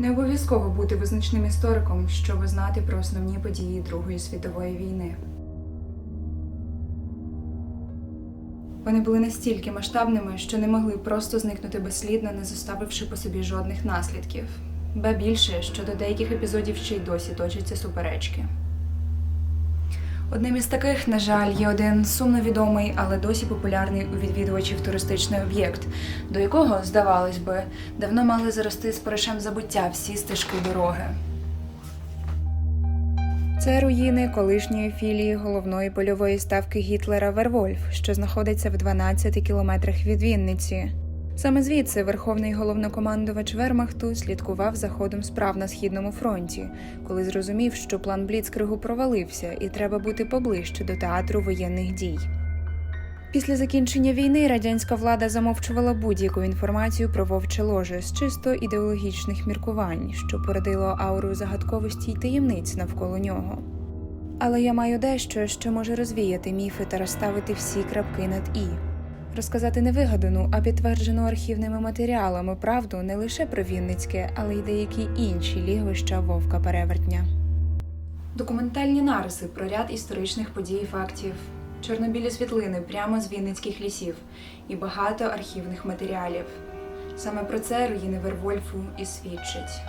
Не обов'язково бути визначним істориком, щоб знати про основні події Другої світової війни. Вони були настільки масштабними, що не могли просто зникнути безслідно, не зоставивши по собі жодних наслідків. Ба більше, що до деяких епізодів ще й досі точаться суперечки. Одним із таких, на жаль, є один сумно відомий, але досі популярний у відвідувачів туристичний об'єкт, до якого, здавалось би, давно мали зарости з порошем забуття всі стежки дороги. Це руїни колишньої філії головної польової ставки Гітлера Вервольф, що знаходиться в 12 кілометрах від Вінниці. Саме звідси верховний головнокомандувач Вермахту слідкував за ходом справ на східному фронті, коли зрозумів, що план Бліцкригу провалився і треба бути поближче до театру воєнних дій. Після закінчення війни радянська влада замовчувала будь-яку інформацію про вовче ложе з чисто ідеологічних міркувань, що породило ауру загадковості й таємниць навколо нього. Але я маю дещо, що може розвіяти міфи та розставити всі крапки над і. Розказати не вигадану, а підтверджену архівними матеріалами правду не лише про Вінницьке, але й деякі інші лігвища вовка перевертня. Документальні нариси про ряд історичних подій і фактів, чорнобілі світлини прямо з Вінницьких лісів і багато архівних матеріалів. Саме про це руїни Вервольфу і свідчать.